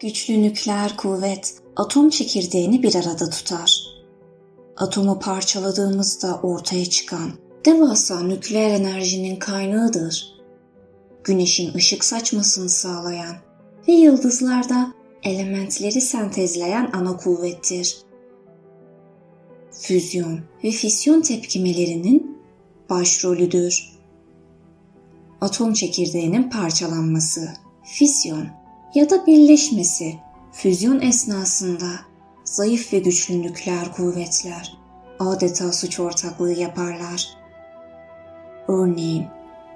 Güçlü nükleer kuvvet atom çekirdeğini bir arada tutar. Atomu parçaladığımızda ortaya çıkan devasa nükleer enerjinin kaynağıdır. Güneşin ışık saçmasını sağlayan ve yıldızlarda elementleri sentezleyen ana kuvvettir. Füzyon ve fisyon tepkimelerinin başrolüdür. Atom çekirdeğinin parçalanması, fisyon ya da birleşmesi, füzyon esnasında zayıf ve güçlü nükleer kuvvetler adeta suç ortaklığı yaparlar. Örneğin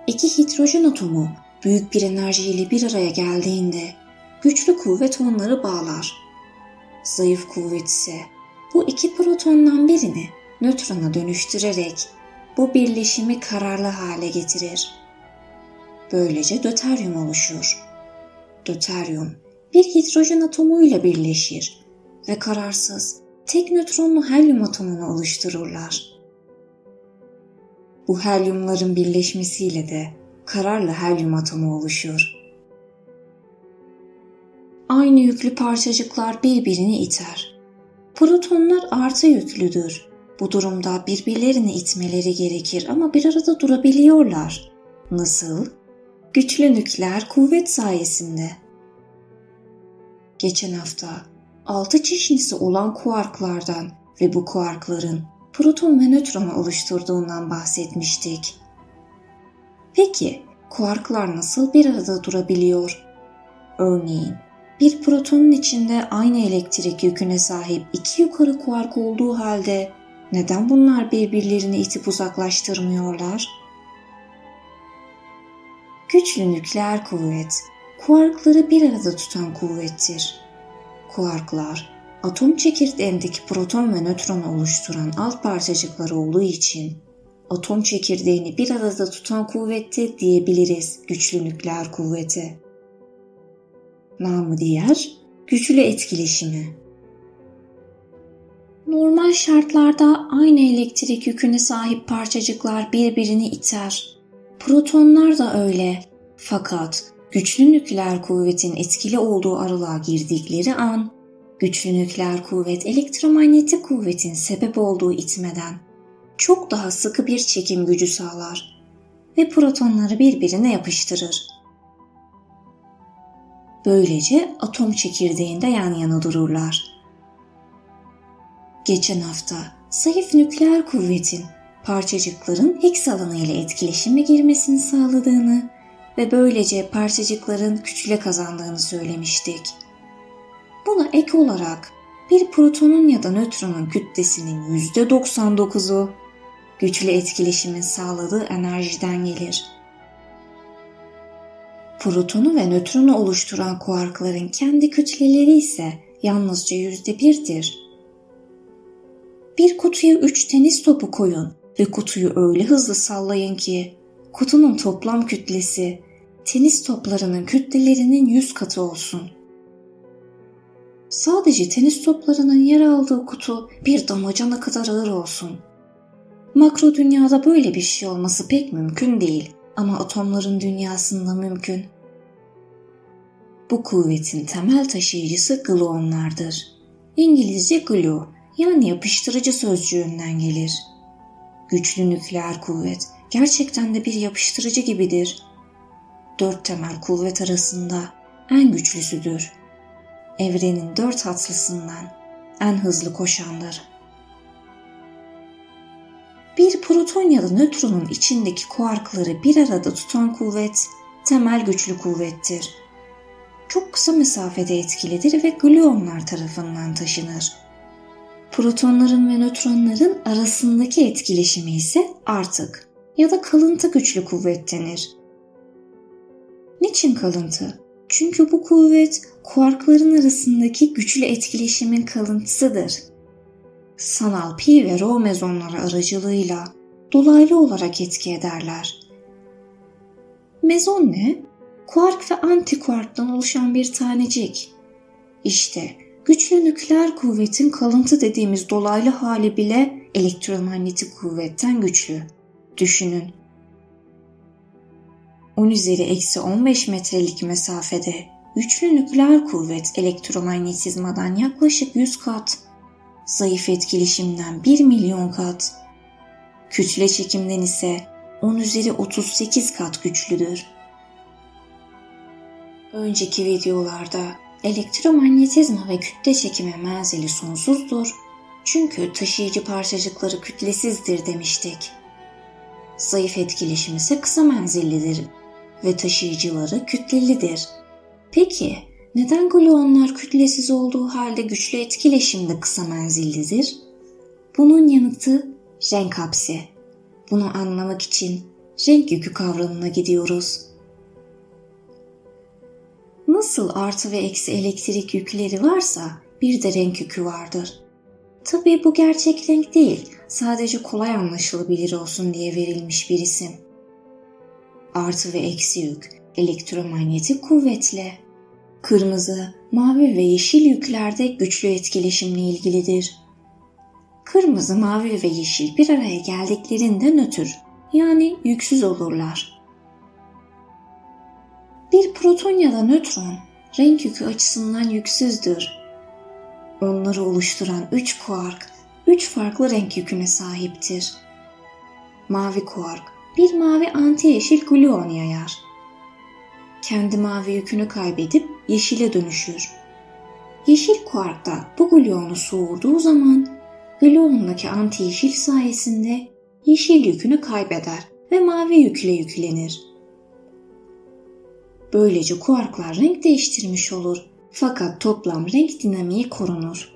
iki hidrojen atomu büyük bir enerjiyle bir araya geldiğinde güçlü kuvvet onları bağlar. Zayıf kuvvet ise bu iki protondan birini nötrona dönüştürerek bu birleşimi kararlı hale getirir. Böylece döteryum oluşur. Döteryum bir hidrojen atomuyla birleşir ve kararsız tek nötronlu helyum atomunu oluştururlar. Bu helyumların birleşmesiyle de kararlı helyum atomu oluşur. Aynı yüklü parçacıklar birbirini iter. Protonlar artı yüklüdür. Bu durumda birbirlerini itmeleri gerekir ama bir arada durabiliyorlar. Nasıl? Güçlü nükleer kuvvet sayesinde. Geçen hafta altı çeşnisi olan kuarklardan ve bu kuarkların proton ve nötron oluşturduğundan bahsetmiştik. Peki kuarklar nasıl bir arada durabiliyor? Örneğin bir protonun içinde aynı elektrik yüküne sahip iki yukarı kuark olduğu halde neden bunlar birbirlerini itip uzaklaştırmıyorlar? Güçlü nükleer kuvvet, kuarkları bir arada tutan kuvvettir. Kuarklar, atom çekirdeğindeki proton ve nötronu oluşturan alt parçacıklar olduğu için atom çekirdeğini bir arada tutan kuvvette diyebiliriz güçlü nükleer kuvvete. Namı diğer güçlü etkileşimi. Normal şartlarda aynı elektrik yüküne sahip parçacıklar birbirini iter. Protonlar da öyle. Fakat güçlü nükleer kuvvetin etkili olduğu aralığa girdikleri an, güçlü nükleer kuvvet elektromanyetik kuvvetin sebep olduğu itmeden çok daha sıkı bir çekim gücü sağlar ve protonları birbirine yapıştırır. Böylece atom çekirdeğinde yan yana dururlar. Geçen hafta zayıf nükleer kuvvetin parçacıkların Higgs alanı ile etkileşime girmesini sağladığını ve böylece parçacıkların kütle kazandığını söylemiştik. Buna ek olarak bir protonun ya da nötronun kütlesinin %99'u güçlü etkileşimin sağladığı enerjiden gelir. Protonu ve nötronu oluşturan kuarkların kendi kütleleri ise yalnızca %1'dir. Bir kutuya 3 tenis topu koyun ve kutuyu öyle hızlı sallayın ki kutunun toplam kütlesi tenis toplarının kütlelerinin 100 katı olsun. Sadece tenis toplarının yer aldığı kutu bir damacana kadar ağır olsun. Makro dünyada böyle bir şey olması pek mümkün değil ama atomların dünyasında mümkün. Bu kuvvetin temel taşıyıcısı gluonlardır. İngilizce glue yani yapıştırıcı sözcüğünden gelir. Güçlü nükleer kuvvet gerçekten de bir yapıştırıcı gibidir. Dört temel kuvvet arasında en güçlüsüdür. Evrenin dört hatlısından en hızlı koşandır. Bir proton ya da nötronun içindeki kuarkları bir arada tutan kuvvet temel güçlü kuvvettir. Çok kısa mesafede etkilidir ve gluonlar tarafından taşınır. Protonların ve nötronların arasındaki etkileşimi ise artık ya da kalıntı güçlü kuvvet denir. Niçin kalıntı? Çünkü bu kuvvet kuarkların arasındaki güçlü etkileşimin kalıntısıdır. Sanal pi ve rho mezonları aracılığıyla dolaylı olarak etki ederler. Mezon ne? Kuark ve antikuarktan oluşan bir tanecik. İşte güçlü nükleer kuvvetin kalıntı dediğimiz dolaylı hali bile elektromanyetik kuvvetten güçlü. Düşünün. 10 üzeri eksi 15 metrelik mesafede güçlü nükleer kuvvet elektromanyetizmadan yaklaşık 100 kat, zayıf etkileşimden 1 milyon kat, kütle çekimden ise 10 üzeri 38 kat güçlüdür. Önceki videolarda elektromanyetizma ve kütle çekimi menzili sonsuzdur. Çünkü taşıyıcı parçacıkları kütlesizdir demiştik. Zayıf etkileşim ise kısa menzillidir ve taşıyıcıları kütlelidir. Peki neden gluonlar kütlesiz olduğu halde güçlü etkileşimde kısa menzillidir? Bunun yanıtı renk hapsi. Bunu anlamak için renk yükü kavramına gidiyoruz. Nasıl artı ve eksi elektrik yükleri varsa bir de renk yükü vardır. Tabii bu gerçek renk değil, sadece kolay anlaşılabilir olsun diye verilmiş bir isim. Artı ve eksi yük elektromanyetik kuvvetle. Kırmızı, mavi ve yeşil yüklerde güçlü etkileşimle ilgilidir. Kırmızı, mavi ve yeşil bir araya geldiklerinde nötr yani yüksüz olurlar. Bir proton ya da nötron renk yükü açısından yüksüzdür. Onları oluşturan üç kuark üç farklı renk yüküne sahiptir. Mavi kuark bir mavi anti yeşil gluon yayar. Kendi mavi yükünü kaybedip yeşile dönüşür. Yeşil kuark da bu gluonu soğurduğu zaman gluondaki anti yeşil sayesinde yeşil yükünü kaybeder ve mavi yükle yüklenir. Böylece kuarklar renk değiştirmiş olur fakat toplam renk dinamiği korunur.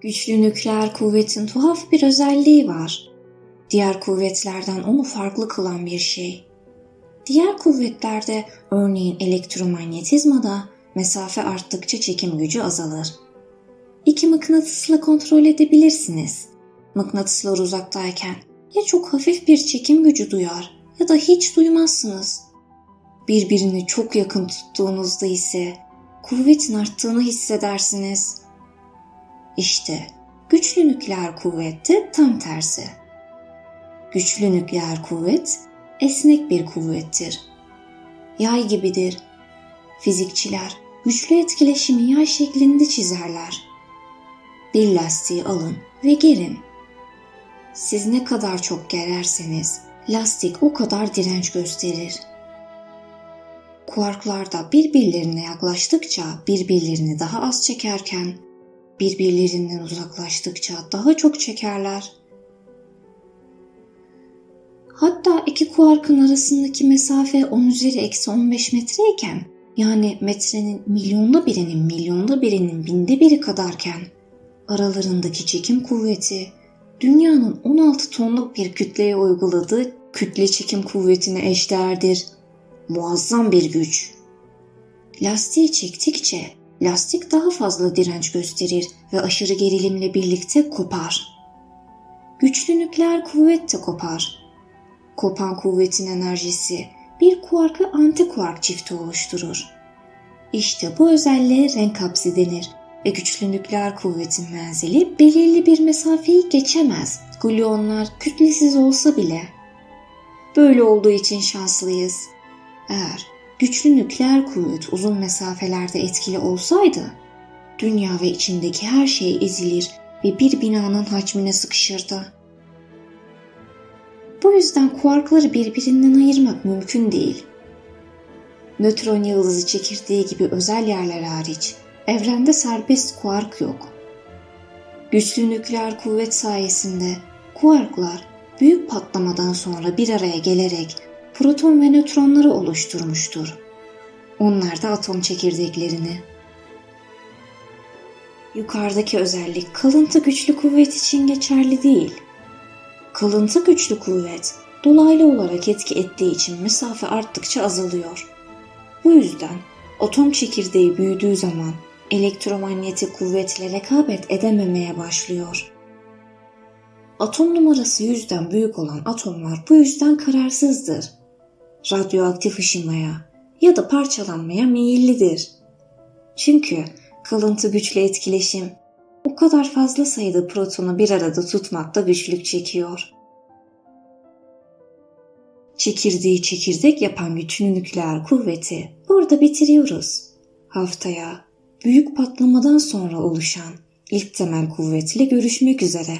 Güçlü nükleer kuvvetin tuhaf bir özelliği var. Diğer kuvvetlerden onu farklı kılan bir şey. Diğer kuvvetlerde örneğin elektromanyetizmada mesafe arttıkça çekim gücü azalır. İki mıknatısla kontrol edebilirsiniz. Mıknatıslar uzaktayken ya çok hafif bir çekim gücü duyar ya da hiç duymazsınız. Birbirini çok yakın tuttuğunuzda ise kuvvetin arttığını hissedersiniz. İşte güçlü nükleer kuvvette tam tersi. Güçlü nükleer kuvvet esnek bir kuvvettir. Yay gibidir. Fizikçiler güçlü etkileşimi yay şeklinde çizerler. Bir lastiği alın ve gerin. Siz ne kadar çok gererseniz lastik o kadar direnç gösterir. Kuarklar da birbirlerine yaklaştıkça birbirlerini daha az çekerken birbirlerinden uzaklaştıkça daha çok çekerler. Hatta iki kuarkın arasındaki mesafe 10 üzeri eksi 15 metreyken yani metrenin milyonda birinin milyonda birinin binde biri kadarken aralarındaki çekim kuvveti dünyanın 16 tonluk bir kütleye uyguladığı kütle çekim kuvvetine eşdeğerdir. Muazzam bir güç. Lastiği çektikçe lastik daha fazla direnç gösterir ve aşırı gerilimle birlikte kopar. Güçlü nükleer kuvvet de kopar. Kopan kuvvetin enerjisi bir kuarkı antikuark çifti oluşturur. İşte bu özelliğe renk hapsi denir ve güçlü nükleer kuvvetin menzili belirli bir mesafeyi geçemez. Gluonlar kütlesiz olsa bile. Böyle olduğu için şanslıyız. Eğer güçlü nükleer kuvvet uzun mesafelerde etkili olsaydı, dünya ve içindeki her şey ezilir ve bir binanın hacmine sıkışırdı. Bu yüzden kuarkları birbirinden ayırmak mümkün değil. Nötron yıldızı çekirdeği gibi özel yerler hariç evrende serbest kuark yok. Güçlü nükleer kuvvet sayesinde kuarklar büyük patlamadan sonra bir araya gelerek proton ve nötronları oluşturmuştur. Onlar da atom çekirdeklerini. Yukarıdaki özellik kalıntı güçlü kuvvet için geçerli değil. Kalıntı güçlü kuvvet dolaylı olarak etki ettiği için mesafe arttıkça azalıyor. Bu yüzden atom çekirdeği büyüdüğü zaman elektromanyetik kuvvetle rekabet edememeye başlıyor. Atom numarası yüzden büyük olan atomlar bu yüzden kararsızdır. Radyoaktif ışınmaya ya da parçalanmaya meyillidir. Çünkü kalıntı güçlü etkileşim o kadar fazla sayıda protonu bir arada tutmakta güçlük çekiyor. Çekirdeği çekirdek yapan güçlü nükleer kuvveti burada bitiriyoruz. Haftaya büyük patlamadan sonra oluşan ilk temel kuvvetle görüşmek üzere.